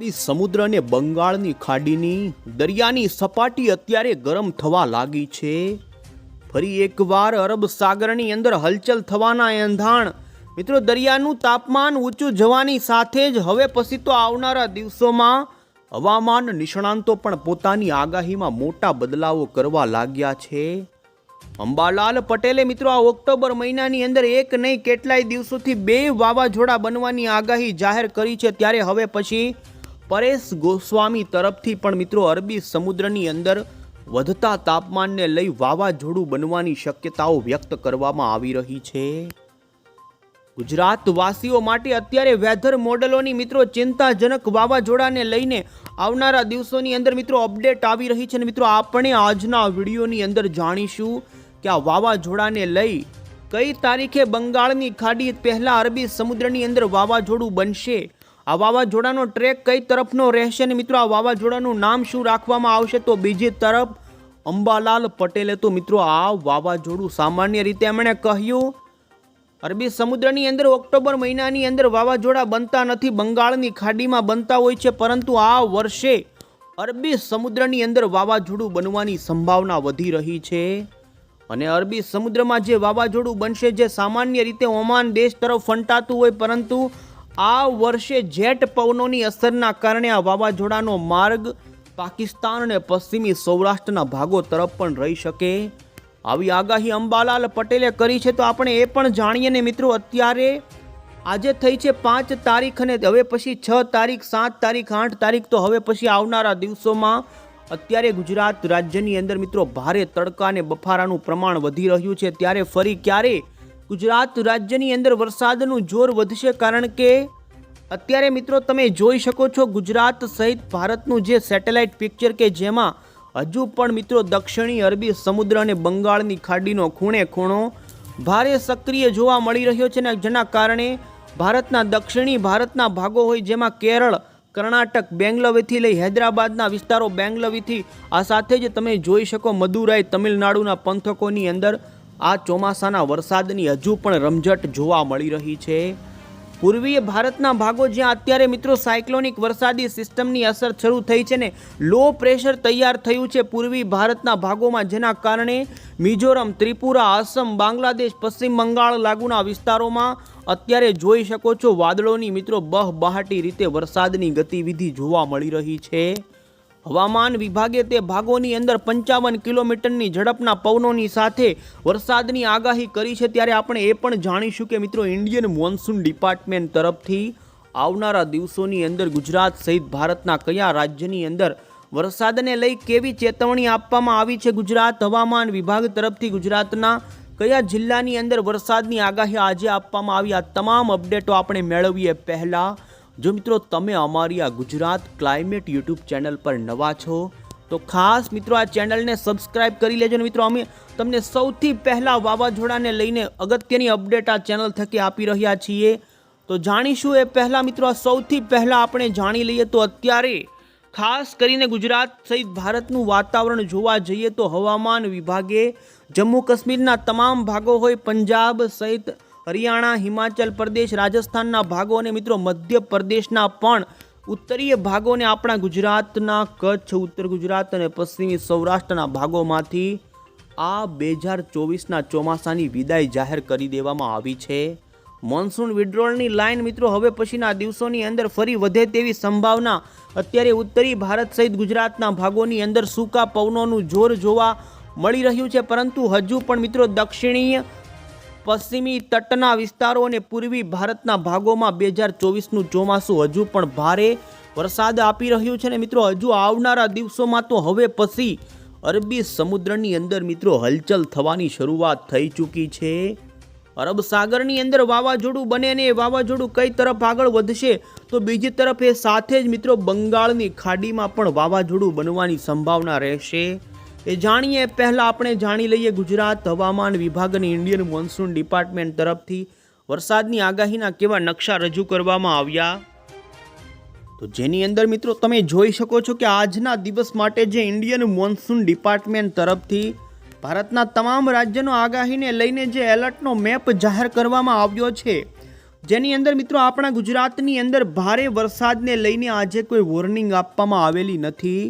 અરબી સમુદ્ર અને બંગાળની ખાડીની દરિયાની સપાટી અત્યારે ગરમ થવા લાગી છે. ફરી એકવાર અરબ સાગરની અંદર હલચલ થવાના એંધાણ મિત્રો, દરિયાનું તાપમાન ઊંચું જવાની સાથે જ હવે પછી તો આવનારા દિવસોમાં હવામાન નિષ્ણાંતો પણ પોતાની આગાહીમાં મોટા બદલાવો કરવા લાગ્યા છે. અંબાલાલ પટેલે, મિત્રો, આ ઓક્ટોબર મહિનાની અંદર એક નહીં, કેટલાય દિવસોથી બે વાવાઝોડા બનવાની આગાહી જાહેર કરી છે. ત્યારે હવે પછી પરેશ ગોસ્વામી તરફથી પણ મિત્રો અરબી સમુદ્રની અંદર વધતા તાપમાનને લઈ વાવાઝોડું બનવાની શક્યતાઓ વ્યક્ત કરવામાં આવી રહી છે. ગુજરાતવાસીઓ માટે અત્યારે વેધર મોડલોની મિત્રો ચિંતાજનક વાવાઝોડાને લઈને આવનારા દિવસોની અંદર મિત્રો અપડેટ આવી રહી છે અને મિત્રો આપણે આજના વિડીયોની અંદર જાણીશું કે આ વાવાઝોડાને લઈ કઈ તારીખે બંગાળની ખાડી પહેલાં અરબી સમુદ્રની અંદર વાવાઝોડું બનશે આ વાવાઝોડાનો ટ્રેક કઈ તરફનો રહેશે અને મિત્રો? આ વાવાઝોડાનું નામ શું રાખવામાં આવશે? તો બીજી તરફ અંબાલાલ પટેલે તો મિત્રો આ વાવાઝોડું સામાન્ય રીતે એમણે કહ્યું, અરબી સમુદ્રની અંદર ઓક્ટોબર મહિનાની અંદર વાવાઝોડા બનતા નથી, બંગાળની ખાડીમાં બનતા હોય છે, પરંતુ આ વર્ષે અરબી સમુદ્રની અંદર વાવાઝોડું બનવાની સંભાવના વધી રહી છે. અને અરબી સમુદ્રમાં જે વાવાઝોડું બનશે, જે સામાન્ય રીતે ઓમાન દેશ તરફ ફંટાતું હોય, પરંતુ આ વર્ષે જેટ પવનોની અસરના કારણે આ વાવાઝોડાનો માર્ગ પાકિસ્તાન અને પશ્ચિમી સૌરાષ્ટ્રના ભાગો તરફ પણ રહી શકે. આવી આગાહી અંબાલાલ પટેલે કરી છે તો આપણે એ પણ જાણીએ ને મિત્રો અત્યારે આજે થઈ છે પાંચ તારીખ અને હવે પછી છ તારીખ, સાત તારીખ, આઠ તારીખ તો હવે પછી આવનારા દિવસોમાં અત્યારે ગુજરાત રાજ્યની અંદર મિત્રો ભારે તડકા અને બફારાનું પ્રમાણ વધી રહ્યું છે. ત્યારે ફરી ક્યારે ગુજરાત રાજ્યની અંદર વરસાદનું જોર વધશે કારણ કે અત્યારે મિત્રો તમે જોઈ શકો છો ગુજરાત સહિત ભારતનું જે સેટેલાઇટ પિક્ચર કે જેમાં હજુ પણ મિત્રો દક્ષિણી અરબી સમુદ્ર અને બંગાળની ખાડીનો ખૂણે ખૂણો ભારે સક્રિય જોવા મળી રહ્યો છે ને જેના કારણે ભારતના દક્ષિણી ભારતના ભાગો હોય જેમાં કેરળ, કર્ણાટક, બેંગ્લવીથી લઈ હૈદરાબાદના વિસ્તારો બેંગ્લવીથી આ સાથે જ તમે જોઈ શકો મદુરાઈ, તમિલનાડુના પંથકોની અંદર આ ચોમાસાના વરસાદની હજુ પણ રમઝટ જોવા મળી રહી છે. પૂર્વીય ભારતના ભાગો જ્યાં અત્યારે મિત્રો સાયક્લોનિક વરસાદી સિસ્ટમની અસર શરૂ થઈ છે ને લો પ્રેશર તૈયાર થયું છે પૂર્વી ભારતના ભાગોમાં, જેના કારણે મિઝોરમ, ત્રિપુરા, આસમ, બાંગ્લાદેશ, પશ્ચિમ બંગાળ લાગુના વિસ્તારોમાં અત્યારે જોઈ શકો છો વાદળોની મિત્રો બહબહાટી રીતે વરસાદની ગતિવિધિ જોવા મળી રહી છે. હવામાન વિભાગે તે ભાગોની અંદર પંચાવન કિલોમીટરની ઝડપના પવનોની સાથે વરસાદની આગાહી કરી છે. ત્યારે આપણે એ પણ જાણીશું કે મિત્રો ઇન્ડિયન મોન્સૂન ડિપાર્ટમેન્ટ તરફથી આવનારા દિવસોની અંદર ગુજરાત સહિત ભારતના કયા રાજ્યની અંદર વરસાદને લઈ કેવી ચેતવણી આપવામાં આવી છે? ગુજરાત હવામાન વિભાગ તરફથી ગુજરાતના કયા જિલ્લાની અંદર વરસાદની આગાહી આજે આપવામાં આવી? આ તમામ અપડેટો આપણે મેળવીએ પહેલાં. જો મિત્રો તમે અમારી આ ગુજરાત ક્લાઇમેટ યુટ્યુબ ચેનલ પર નવા છો, તો ખાસ મિત્રો આ ચેનલને સબસ્ક્રાઇબ કરી લેજો ને મિત્રો. અમે તમને સૌથી પહેલાં વાવાઝોડાને લઈને અગત્યની અપડેટ આ ચેનલ થકી આપી રહ્યા છીએ. તો જાણીશું એ પહેલાં મિત્રો સૌથી પહેલાં આપણે જાણી લઈએ તો અત્યારે ખાસ કરીને ગુજરાત સહિત ભારતનું વાતાવરણ જોવા જઈએ તો હવામાન વિભાગે જમ્મુ કાશ્મીરના તમામ ભાગો હોય, પંજાબ સહિત હરિયાણા, હિમાચલ પ્રદેશ, રાજસ્થાનના ભાગો અને મિત્રો મધ્ય પ્રદેશના પણ ઉત્તરીય ભાગોને આપણા ગુજરાતના કચ્છ, ઉત્તર ગુજરાત અને પશ્ચિમી સૌરાષ્ટ્રના ભાગોમાંથી આ બે હજાર ચોવીસના ચોમાસાની વિદાય જાહેર કરી દેવામાં આવી છે. મોન્સૂન વિડ્રોલની લાઇન મિત્રો હવે પછીના દિવસોની અંદર ફરી વધે તેવી સંભાવના. અત્યારે ઉત્તરી ભારત સહિત ગુજરાતના ભાગોની અંદર સૂકા પવનોનું જોર જોવા મળી રહ્યું છે, પરંતુ હજુ પણ મિત્રો દક્ષિણીય પશ્ચિમી તટના વિસ્તારો અને પૂર્વી ભારતના ભાગોમાં બે હજાર ચોવીસનું ચોમાસું હજુ પણ ભારે વરસાદ આપી રહ્યું છે ને મિત્રો, હજુ આવનારા દિવસોમાં તો હવે પછી અરબી સમુદ્રની અંદર મિત્રો હલચલ થવાની શરૂઆત થઈ ચૂકી છે. અરબ સાગરની અંદર વાવાઝોડું બને ને એ વાવાઝોડું કઈ તરફ આગળ વધશે તો બીજી તરફ એ સાથે જ મિત્રો બંગાળની ખાડીમાં પણ વાવાઝોડું બનવાની સંભાવના રહેશે. એ જાણીએ, પહેલાં આપણે જાણી લઈએ ગુજરાત હવામાન વિભાગ અને ઇન્ડિયન મોન્સૂન ડિપાર્ટમેન્ટ તરફથી વરસાદની આગાહીના કેવા નકશા રજૂ કરવામાં આવ્યા? તો જેની અંદર મિત્રો તમે જોઈ શકો છો કે આજના દિવસ માટે જે ઇન્ડિયન મોન્સૂન ડિપાર્ટમેન્ટ તરફથી ભારતના તમામ રાજ્યનો આગાહીને લઈને જે એલર્ટનો મેપ જાહેર કરવામાં આવ્યો છે, જેની અંદર મિત્રો આપણા ગુજરાતની અંદર ભારે વરસાદને લઈને આજે કોઈ વોર્નિંગ આપવામાં આવેલી નથી.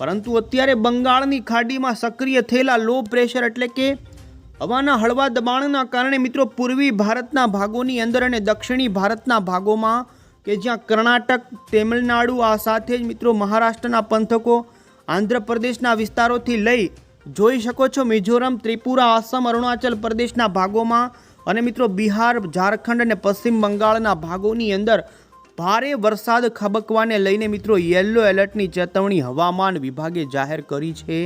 પરંતુ અત્યારે બંગાળની ખાડીમાં સક્રિય થયેલા લો પ્રેશર એટલે કે હવાના હળવા દબાણના કારણે મિત્રો પૂર્વી ભારતના ભાગોની અંદર અને દક્ષિણી ભારતના ભાગોમાં કે જ્યાં કર્ણાટક, તમિલનાડુ, આ સાથે જ મિત્રો મહારાષ્ટ્રના પંથકો, આંધ્રપ્રદેશના વિસ્તારોથી લઈ જોઈ શકો છો મિઝોરમ, ત્રિપુરા, આસામ, અરુણાચલ પ્રદેશના ભાગોમાં અને મિત્રો બિહાર, ઝારખંડ અને પશ્ચિમ બંગાળના ભાગોની અંદર ભારે વરસાદ ખબકવાને લઈને મિત્રો યલો એલર્ટની ચેતવણી હવામાન વિભાગે જાહેર કરી છે.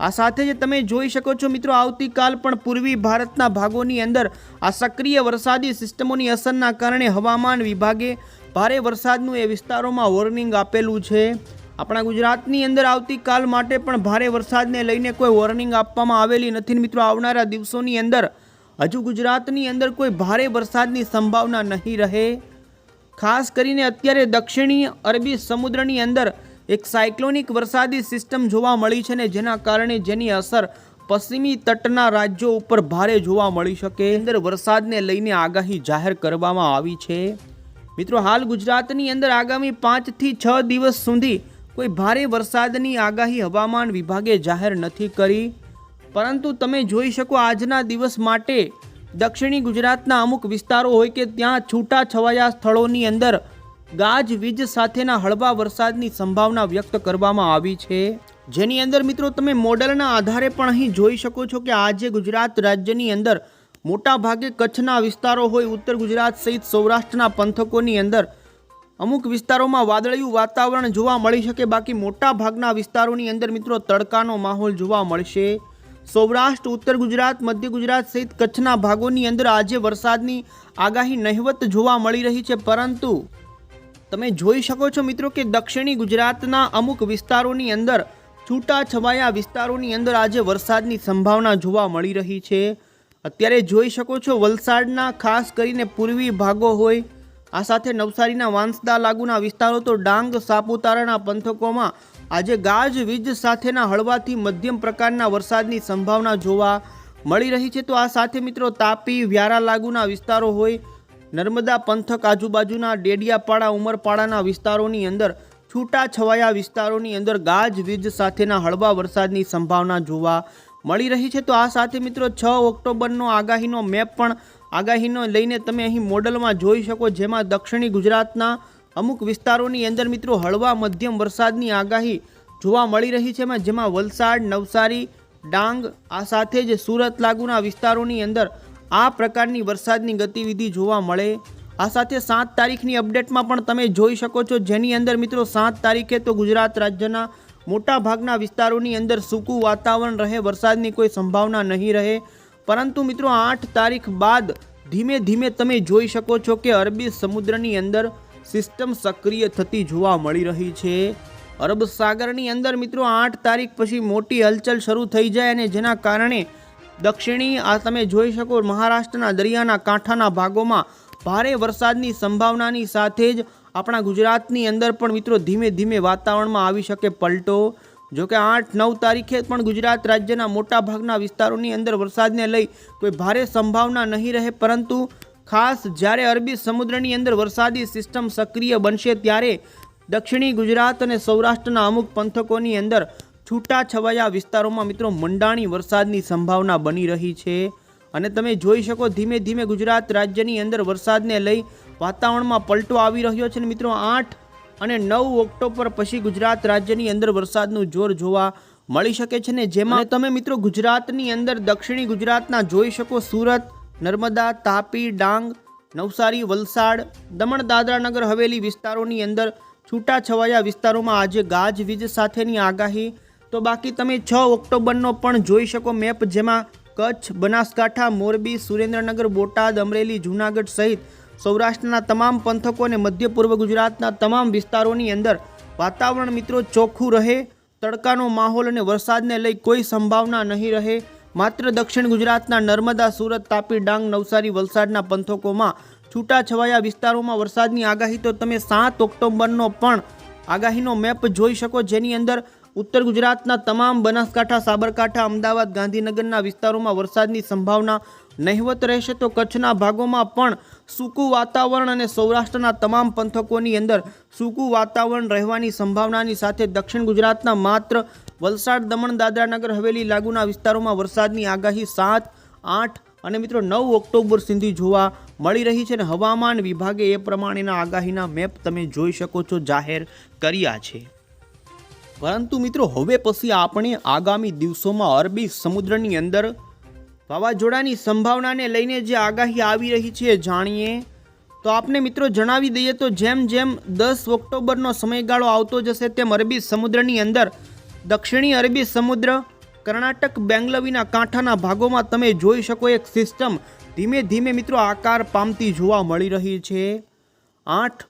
આ સાથે જ તમે જોઈ શકો છો મિત્રો, આવતીકાલ પણ પૂર્વી ભારતના ભાગોની અંદર આ સક્રિય વરસાદી સિસ્ટમોની અસરના કારણે હવામાન વિભાગે ભારે વરસાદનું એ વિસ્તારોમાં વોર્નિંગ આપેલું છે. આપણા ગુજરાતની અંદર આવતીકાલ માટે પણ ભારે વરસાદને લઈને કોઈ વોર્નિંગ આપવામાં આવેલી નથી. મિત્રો, આવનારા દિવસોની અંદર હજુ ગુજરાતની અંદર કોઈ ભારે વરસાદની સંભાવના નહીં રહે. ખાસ કરીને અત્યારે દક્ષિણી અરબી સમુદ્રની અંદર એક સાયક્લોનિક વરસાદી સિસ્ટમ જોવા મળી છે ને જેના કારણે જેની અસર પશ્ચિમી તટના રાજ્યો ઉપર ભારે જોવા મળી શકે. અંદર વરસાદને લઈને આગાહી જાહેર કરવામાં આવી છે. મિત્રો, હાલ ગુજરાતની અંદર આગામી પાંચથી છ દિવસ સુધી કોઈ ભારે વરસાદની આગાહી હવામાન વિભાગે જાહેર નથી કરી. પરંતુ તમે જોઈ શકો આજના દિવસ માટે દક્ષિણી ગુજરાતના અમુક વિસ્તારો હોય કે ત્યાં છૂટા છવાયા સ્થળોની અંદર ગાજવીજ સાથેના હળવા વરસાદની સંભાવના વ્યક્ત કરવામાં આવી છે. જેની અંદર મિત્રો તમે મોડલના આધારે પણ અહીં જોઈ શકો છો કે આજે ગુજરાત રાજ્યની અંદર મોટા ભાગે કચ્છના વિસ્તારો હોય, ઉત્તર ગુજરાત સહિત સૌરાષ્ટ્રના પંથકોની અંદર અમુક વિસ્તારોમાં વાદળિયું વાતાવરણ જોવા મળી શકે, બાકી મોટા ભાગના વિસ્તારોની અંદર મિત્રો તડકાનો માહોલ જોવા મળશે. સૌરાષ્ટ્ર, ઉત્તર ગુજરાત, મધ્ય ગુજરાત સહિત કચ્છના ભાગોની અંદર આજે વરસાદની આગાહી નહિવત જોવા મળી રહી છે. પરંતુ તમે જોઈ શકો છો મિત્રો કે દક્ષિણી ગુજરાતના અમુક વિસ્તારોની અંદર છૂટા છવાયા વિસ્તારોની અંદર આજે વરસાદની સંભાવના જોવા મળી રહી છે. અત્યારે જોઈ શકો છો વલસાડના ખાસ કરીને પૂર્વી ભાગો હોય આ સાથે નવસારીના વાંસદા લાગુના વિસ્તારો તો ડાંગ, સાપુતારાના પંથકોમાં આજે ગાજવીજ સાથેના હળવાથી મધ્યમ પ્રકારના વરસાદની સંભાવના જોવા મળી રહી છે. તો આ સાથે મિત્રો તાપી, વ્યારા લાગુના વિસ્તારો હોય, નર્મદા પંથક આજુબાજુના ડેડિયાપાડા, ઉમરપાડાના વિસ્તારોની અંદર છૂટા છવાયા વિસ્તારોની અંદર ગાજવીજ સાથેના હળવા વરસાદની સંભાવના જોવા મળી રહી છે. તો આ સાથે મિત્રો છ ઓક્ટોબરનો આગાહીનો મેપ પણ આગાહીનો લઈને તમે અહીં મોડલમાં જોઈ શકો, જેમાં દક્ષિણી ગુજરાતના અમુક વિસ્તારોની અંદર મિત્રો હળવા મધ્યમ વરસાદની આગાહી જોવા મળી રહી છે જેમાં વલસાડ, નવસારી, ડાંગ, આ સાથે જ સુરત લાગુના વિસ્તારોની અંદર આ પ્રકારની વરસાદની ગતિવિધિ જોવા મળે. આ સાથે સાત તારીખની અપડેટમાં પણ તમે જોઈ શકો છો, જેની અંદર મિત્રો સાત તારીખે તો ગુજરાત રાજ્યના મોટા ભાગના વિસ્તારોની અંદર સૂકું વાતાવરણ રહે, વરસાદની કોઈ સંભાવના નહીં રહે. પરંતુ મિત્રો આઠ તારીખ બાદ ધીમે ધીમે તમે જોઈ શકો છો કે અરબી સમુદ્રની અંદર સિસ્ટમ સક્રિય થતી જોવા મળી રહી છે. અરબ સાગરની અંદર મિત્રો આઠ તારીખ પછી મોટી હલચલ શરૂ થઈ જાય અને જેના કારણે દક્ષિણી આ તમે જોઈ શકો મહારાષ્ટ્રના દરિયાના કાંઠાના ભાગોમાં ભારે વરસાદની સંભાવનાની સાથે જ આપણા ગુજરાતની અંદર પણ મિત્રો ધીમે ધીમે વાતાવરણમાં આવી શકે પલટો. જો કે આઠ નવ તારીખે પણ ગુજરાત રાજ્યના મોટા ભાગના વિસ્તારોની અંદર વરસાદને લઈ કોઈ ભારે સંભાવના નહીં રહે, પરંતુ ખાસ જ્યારે અરબી સમુદ્રની અંદર વરસાદી સિસ્ટમ સક્રિય બનશે ત્યારે દક્ષિણી ગુજરાત અને સૌરાષ્ટ્રના અમુક પંથકોની અંદર છૂટા છવાયા વિસ્તારોમાં મિત્રો મંડાણી વરસાદની સંભાવના બની રહી છે. અને તમે જોઈ શકો ધીમે ધીમે ગુજરાત રાજ્યની અંદર વરસાદને લઈ વાતાવરણમાં પલટો આવી રહ્યો છે અને મિત્રો આઠ અને નવ ઓક્ટોબર પછી ગુજરાત રાજ્યની અંદર વરસાદનું જોર જોવા મળી શકે છે ને જેમાં તમે મિત્રો ગુજરાતની અંદર દક્ષિણી ગુજરાતના જોઈ શકો સુરત, નર્મદા, તાપી, ડાંગ, નવસારી, વલસાડ, દમણ દાદરા નગર હવેલી વિસ્તારોની અંદર છૂટાછવાયા વિસ્તારોમાં આજે ગાજવીજ સાથેની આગાહી. તો બાકી તમે છ ઓક્ટોબરનો પણ જોઈ શકો મેપ જેમાં કચ્છ, બનાસકાંઠા, મોરબી, સુરેન્દ્રનગર, બોટાદ, અમરેલી, જૂનાગઢ સહિત સૌરાષ્ટ્રના તમામ પંથકો અને મધ્ય પૂર્વ ગુજરાતના તમામ વિસ્તારોની અંદર વાતાવરણ મિત્રો ચોખ્ખું રહે, તડકાનો માહોલ અને વરસાદને લઈ કોઈ સંભાવના નહીં રહે. માત્ર દક્ષિણ ગુજરાતના નર્મદા, સુરત, તાપી, ડાંગ, નવસારી વલસાડના પંથકોમાં છૂટાછવાયા વિસ્તારોમાં વરસાદની આગાહી તો તમે સાત ઓક્ટોબરનો પણ આગાહીનો મેપ જોઈ શકો. જેની અંદર ઉત્તર ગુજરાતના તમામ બનાસકાંઠા, સાબરકાંઠા, અમદાવાદ, ગાંધીનગરના વિસ્તારોમાં વરસાદની સંભાવના નહિવત રહેશે. તો કચ્છના ભાગોમાં પણ સૂકું વાતાવરણ અને સૌરાષ્ટ્રના તમામ પંથકોની અંદર સૂકું વાતાવરણ રહેવાની સંભાવનાની સાથે દક્ષિણ ગુજરાતના માત્ર વલસાડ, દમણ, દાદરાનગર, હવેલી લાગુના વિસ્તારોમાં વરસાદની આગાહી સાત, આઠ અને મિત્રો નવ ઓક્ટોબર સુધી જોવા મળી રહી છે અને હવામાન વિભાગે એ પ્રમાણેના આગાહીના મેપ તમે જોઈ શકો છો, જાહેર કર્યા છે. પરંતુ મિત્રો, હવે પછી આપણે આગામી દિવસોમાં અરબી સમુદ્રની અંદર વાવાઝોડાની સંભાવનાને લઈને જે આગાહી આવી રહી છે જાણીએ. તો આપને મિત્રો જણાવી દઈએ તો જેમ જેમ દસ ઓક્ટોબરનો સમયગાળો આવતો જશે તેમ અરબી સમુદ્રની અંદર દક્ષિણી અરબી સમુદ્ર, કર્ણાટક, બેંગલવીના કાંઠાના ભાગોમાં તમે જોઈ શકો એક સિસ્ટમ ધીમે ધીમે મિત્રો આકાર પામતી જોવા મળી રહી છે. આઠ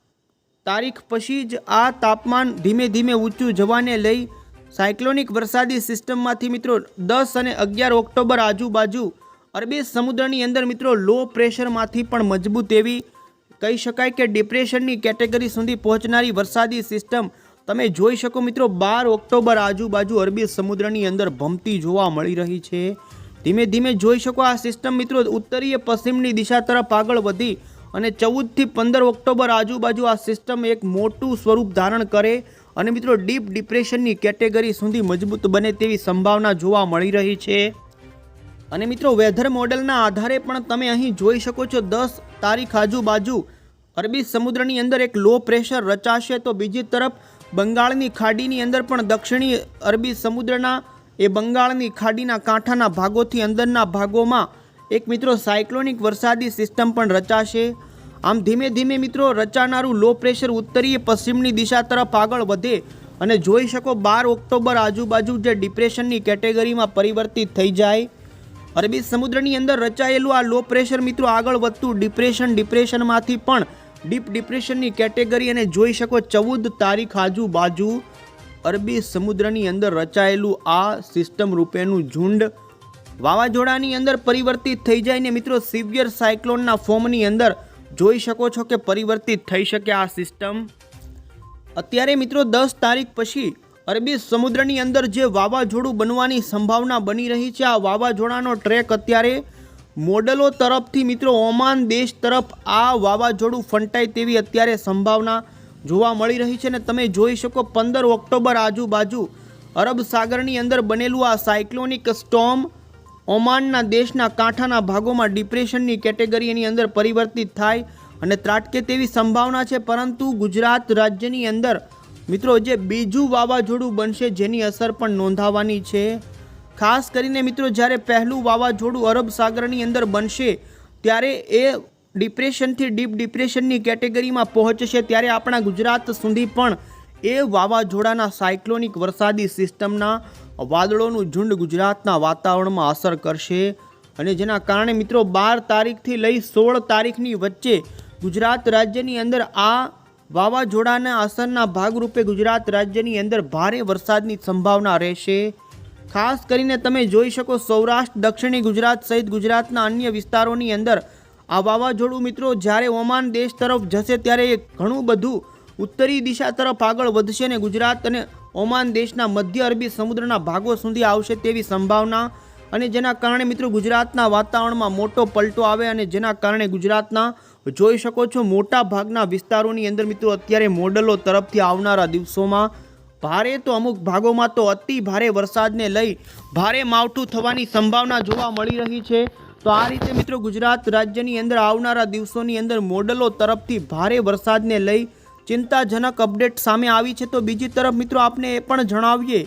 તારીખ પછી જ આ તાપમાન ધીમે ધીમે ઊંચું જવાને લઈ સાયક્લોનિક વરસાદી સિસ્ટમમાંથી મિત્રો દસ અને અગિયાર ઓક્ટોબર આજુબાજુ અરબી સમુદ્રની અંદર મિત્રો લો પ્રેશરમાંથી પણ મજબૂત એવી કહી શકાય કે ડિપ્રેશનની કેટેગરી સુધી પહોંચનારી વરસાદી સિસ્ટમ. તમે જોઈ શકો મિત્રો બાર ઓક્ટોબર આજુબાજુ અરબી સમુદ્રની અંદર ભમતી જોવા મળી રહી છે. ધીમે ધીમે જોઈ શકો આ સિસ્ટમ મિત્રો ઉત્તરીય પશ્ચિમની દિશા તરફ આગળ વધી અને ચૌદથી પંદર ઓક્ટોબર આજુબાજુ આ સિસ્ટમ એક મોટું સ્વરૂપ ધારણ કરે અને મિત્રો, ડીપ ડિપ્રેશનની કેટેગરી સુધી મજબૂત બને તેવી સંભાવના જોવા મળી રહી છે. અને મિત્રો, વેધર મોડેલના આધારે પણ તમે અહીં જોઈ શકો છો, દસ તારીખ આજુબાજુ અરબી સમુદ્રની અંદર એક લો પ્રેશર રચાશે તો બીજી તરફ બંગાળની ખાડીની અંદર પણ દક્ષિણી અરબી સમુદ્રના એ બંગાળની ખાડીના કાંઠાના ભાગોથી અંદરના ભાગોમાં એક મિત્રો, સાયક્લોનિક વરસાદી સિસ્ટમ પણ રચાશે. આમ ધીમે ધીમે મિત્રો રચાનારું લો પ્રેશર ઉત્તરીય પશ્ચિમની દિશા તરફ આગળ વધે અને જોઈ શકો બાર ઓક્ટોબર આજુબાજુ જે ડિપ્રેશનની કેટેગરીમાં પરિવર્તિત થઈ જાય. અરબી સમુદ્રની અંદર રચાયેલું આ લો પ્રેશર મિત્રો આગળ વધતું ડિપ્રેશન ડિપ્રેશનમાંથી પણ ડીપ ડિપ્રેશનની કેટેગરી અને જોઈ શકો ચૌદ તારીખ આજુબાજુ અરબી સમુદ્રની અંદર રચાયેલું આ સિસ્ટમ રૂપેનું ઝુંડ વાવાઝોડાની અંદર પરિવર્તિત થઈ જાય ને મિત્રો સિવિયર સાયક્લોનના ફોર્મની અંદર જોઈ શકો છો કે પરિવર્તિત થઈ શકે આ સિસ્ટમ. અત્યારે મિત્રો દસ તારીખ પછી અરબી સમુદ્રની અંદર જે વાવાઝોડું બનવાની સંભાવના બની રહી છે, આ વાવાઝોડાનો ટ્રેક અત્યારે મોડલો તરફથી મિત્રો ઓમાન દેશ તરફ આ વાવાઝોડું ફંટાય તેવી અત્યારે સંભાવના જોવા મળી રહી છે ને તમે જોઈ શકો પંદર ઓક્ટોબર આજુબાજુ અરબ સાગરની અંદર બનેલું આ સાયક્લોનિક સ્ટોમ ઓમાનના દેશના કાંઠાના ભાગોમાં ડિપ્રેશનની કેટેગરીની અંદર પરિવર્તિત થાય અને ત્રાટકે તેવી સંભાવના છે, પરંતુ ગુજરાત રાજ્યની અંદર મિત્રો જે બીજું વાવાઝોડું બનશે જેની અસર પણ નોંધાવાની છે. ખાસ કરીને મિત્રો જ્યારે પહેલું વાવાઝોડું અરબ સાગરની અંદર બનશે, ત્યારે એ ડિપ્રેશનથી ડીપ ડિપ્રેશનની કેટેગરીમાં પહોંચશે, ત્યારે આપણા ગુજરાત સુધી પણ એ વાવાઝોડાના સાયક્લોનિક વરસાદી સિસ્ટમના વાદળોનું ઝુંડ ગુજરાતના વાતાવરણમાં અસર કરશે અને જેના કારણે મિત્રો બાર તારીખથી લઈ સોળ તારીખની વચ્ચે ગુજરાત રાજ્યની અંદર આ વાવાઝોડાના અસરના ભાગરૂપે ગુજરાત રાજ્યની અંદર ભારે વરસાદની સંભાવના રહેશે. ખાસ કરીને તમે જોઈ શકો સૌરાષ્ટ્ર, દક્ષિણી ગુજરાત સહિત ગુજરાતના અન્ય વિસ્તારોની અંદર આ વાવાઝોડું મિત્રો જ્યારે ઓમાન દેશ તરફ જશે ત્યારે એ ઘણું બધું ઉત્તરી દિશા તરફ આગળ વધશે અને ગુજરાત અને ઓમાન દેશના મધ્ય અરબી સમુદ્રના ભાગો સુધી આવશે તેવી સંભાવના અને જેના કારણે મિત્રો ગુજરાતના વાતાવરણમાં મોટો પલટો આવે અને જેના કારણે ગુજરાતના જોઈ શકો છો મોટા ભાગના વિસ્તારોની અંદર મિત્રો અત્યારે મોડલો તરફથી આવનારા દિવસોમાં ભારે તો અમુક ભાગોમાં તો અતિ ભારે વરસાદને લઈ ભારે માવઠું થવાની સંભાવના જોવા મળી રહી છે. તો આ રીતે મિત્રો ગુજરાત રાજ્યની અંદર આવનારા દિવસોની અંદર મોડલો તરફથી ભારે વરસાદને લઈ ચિંતાજનક અપડેટ સામે આવી છે તો બીજી તરફ મિત્રો આપને એ પણ જણાવીએ,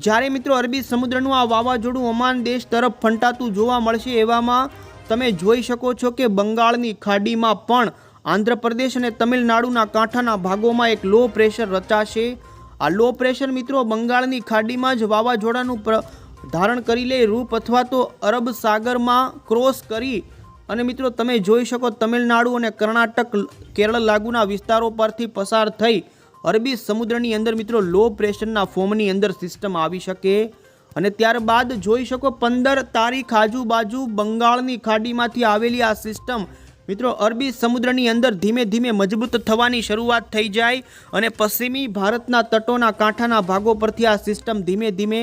જ્યારે મિત્રો અરબી સમુદ્રનું આ વાવાઝોડું ઓમાન દેશ તરફ ફંટાતું જોવા મળશે એવામાં તમે જોઈ શકો છો કે બંગાળની ખાડીમાં પણ આંધ્રપ્રદેશ અને તમિલનાડુના કાંઠાના ભાગોમાં એક લો પ્રેશર રચાશે. આ લો પ્રેશર મિત્રો બંગાળની ખાડીમાં જ વાવાઝોડાનું ધારણ કરી લે રૂપ અથવા તો અરબ સાગરમાં ક્રોસ કરી અને મિત્રો, તમે જોઈ શકો તમિલનાડુ અને કર્ણાટક, કેરળ લાગુના વિસ્તારો પરથી પસાર થઈ અરબી સમુદ્રની અંદર મિત્રો લો પ્રેશરના ફોર્મની અંદર સિસ્ટમ આવી શકે. અને ત્યારબાદ જોઈ શકો પંદર તારીખ આજુબાજુ બંગાળની ખાડીમાંથી આવેલી આ સિસ્ટમ મિત્રો, અરબી સમુદ્રની અંદર ધીમે ધીમે મજબૂત થવાની શરૂઆત થઈ જાય અને પશ્ચિમી ભારતના તટોના કાંઠાના ભાગો પરથી આ સિસ્ટમ ધીમે ધીમે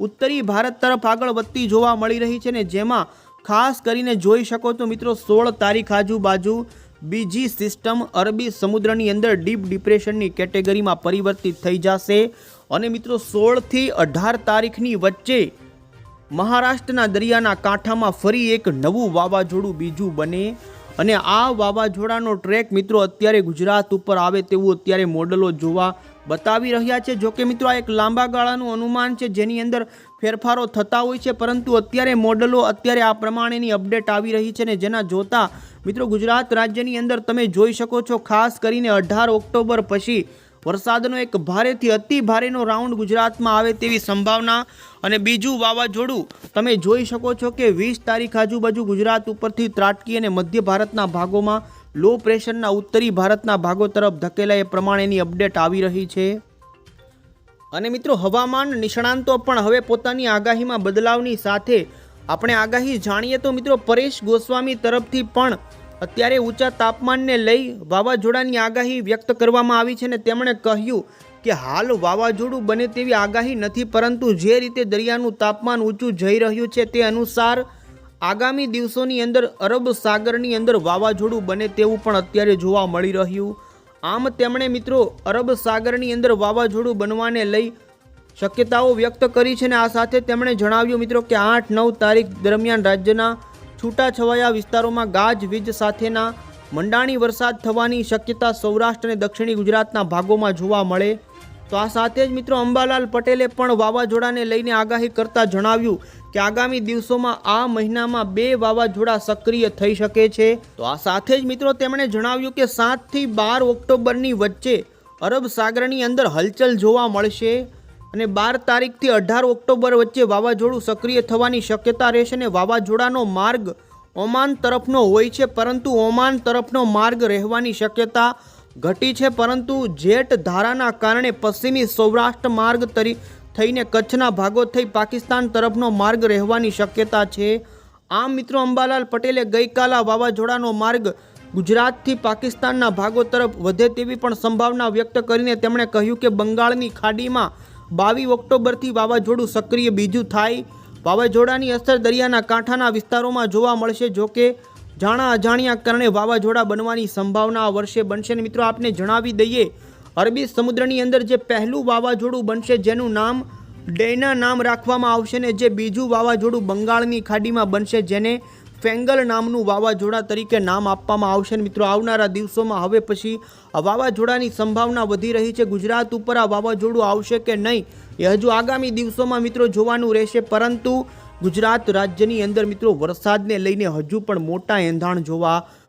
ઉત્તરી ભારત તરફ આગળ વધતી જોવા મળી રહી છે ને જેમાં ખાસ કરીને જોઈ શકો તો મિત્રો સોળ તારીખ આજુબાજુ બીજી સિસ્ટમ અરબી સમુદ્રની અંદર ડીપ ડિપ્રેશનની કેટેગરીમાં પરિવર્તિત થઈ જશે. અને મિત્રો સોળથી અઢાર તારીખની વચ્ચે મહારાષ્ટ્રના દરિયાના કાંઠામાં ફરી એક નવું વાવાઝોડું બીજું બને. અને આ વાવાઝોડાનો ટ્રેક મિત્રો અત્યારે ગુજરાત ઉપર આવે તેવું અત્યારે મોડલો જોવા બતાવી રહ્યા છે. જોકે મિત્રો, આ એક લાંબા ગાળાનું અનુમાન છે જેની અંદર ફેરફારો થતા હોય છે, પરંતુ અત્યારે મોડલો અત્યારે આ પ્રમાણેની અપડેટ આવી રહી છે ને જેના જોતા મિત્રો, ગુજરાત રાજ્યની અંદર તમે જોઈ શકો છો, ખાસ કરીને અઢાર ઓક્ટોબર પછી વરસાદનો એક ભારેથી અતિ ભારેનો રાઉન્ડ ગુજરાતમાં આવે તેવી સંભાવના અને બીજું વાવાઝોડું તમે જોઈ શકો છો કે વીસ તારીખ આજુબાજુ ગુજરાત ઉપરથી ત્રાટકી અને મધ્ય ભારતના ભાગોમાં લો પ્રેશરના ઉત્તરી ભારતના ભાગો તરફ ધકેલાય એ પ્રમાણેની અપડેટ આવી રહી છે. અને મિત્રો, હવામાન નિષ્ણાંતો પણ હવે પોતાની આગાહીમાં બદલાવની સાથે આપણે આગાહી જાણીએ તો મિત્રો, પરેશ ગોસ્વામી તરફથી પણ અત્યારે ઊંચા તાપમાનને લઈ વાવાઝોડાની આગાહી વ્યક્ત કરવામાં આવી છે ને તેમણે કહ્યું કે હાલ વાવાઝોડું બને તેવી આગાહી નથી, પરંતુ જે રીતે દરિયાનું તાપમાન ઊંચું જઈ રહ્યું છે તે અનુસાર આગામી દિવસોની અંદર અરબ સાગરની અંદર વાવાઝોડું બને તેવું પણ અત્યારે જોવા મળી રહ્યું. આમ તેમણે મિત્રો અરબ સાગરની અંદર વાવાઝોડું બનવાને લઈ શક્યતાઓ વ્યક્ત કરી છે ને આ સાથે તેમણે જણાવ્યું મિત્રો કે આઠ નવ તારીખ દરમિયાન રાજ્યના છૂટાછવાયા વિસ્તારોમાં ગાજવીજ સાથેના મંડાણી વરસાદ થવાની શક્યતા સૌરાષ્ટ્ર અને દક્ષિણી ગુજરાતના ભાગોમાં જોવા મળે. તો આ સાથે જ મિત્રો અંબાલાલ પટેલે પણ વાવાઝોડાને લઈને આગાહી કરતા જણાવ્યું કે આગામી દિવસોમાં આ મહિનામાં બે વાવાઝોડા સક્રિય થઈ શકે છે? તો આ સાથે જ મિત્રો તેમણે જણાવ્યું કે સાતથી બાર ઓક્ટોબરની વચ્ચે અરબ સાગરની અંદર હલચલ જોવા મળશે અને બાર તારીખથી અઢાર ઓક્ટોબર વચ્ચે વાવાઝોડું સક્રિય થવાની શક્યતા રહેશે અને વાવાઝોડાનો માર્ગ ઓમાન તરફનો હોય છે, પરંતુ ઓમાન તરફનો માર્ગ રહેવાની શક્યતા ઘટી છે, પરંતુ જેટ ધારાના કારણે પશ્ચિમી સૌરાષ્ટ્ર માર્ગ તરી થઈને કચ્છના ભાગો થઈ પાકિસ્તાન તરફનો માર્ગ રહેવાની શક્યતા છે. આમ મિત્રો, અંબાલાલ પટેલે ગઈકાલે વાવાઝોડાનો માર્ગ ગુજરાતથી પાકિસ્તાનના ભાગો તરફ વધે તેવી પણ સંભાવના વ્યક્ત કરીને તેમણે કહ્યું કે બંગાળની ખાડીમાં બાવીસ ઓક્ટોબરથી વાવાઝોડું સક્રિય બીજું થાય. વાવાઝોડાની અસર દરિયાના કાંઠાના વિસ્તારોમાં જોવા મળશે જોકે જાણા અજાણ્યા કારણે વાવાઝોડા બનવાની સંભાવના આ વર્ષે બનશે મિત્રો, આપને જણાવી દઈએ અરબી સમુદ્રની અંદર જે પહેલું વાવાઝોડું બનશે જેનું નામ ડેના નામ રાખવામાં આવશે ને જે બીજું વાવાઝોડું બંગાળની ખાડીમાં બનશે જેને ફેંગલ નામનું વાવાઝોડા તરીકે નામ આપવામાં આવશે મિત્રો, આવનારા દિવસોમાં હવે પછી વાવાઝોડાની સંભાવના વધી રહી છે. ગુજરાત ઉપર આ વાવાઝોડું આવશે કે નહીં એ હજુ આગામી દિવસોમાં મિત્રો જોવાનું રહેશે. પરંતુ ગુજરાત રાજ્યની અંદર મિત્રો વરસાદને લઈને હજુ પણ મોટા એંધાણ જોવા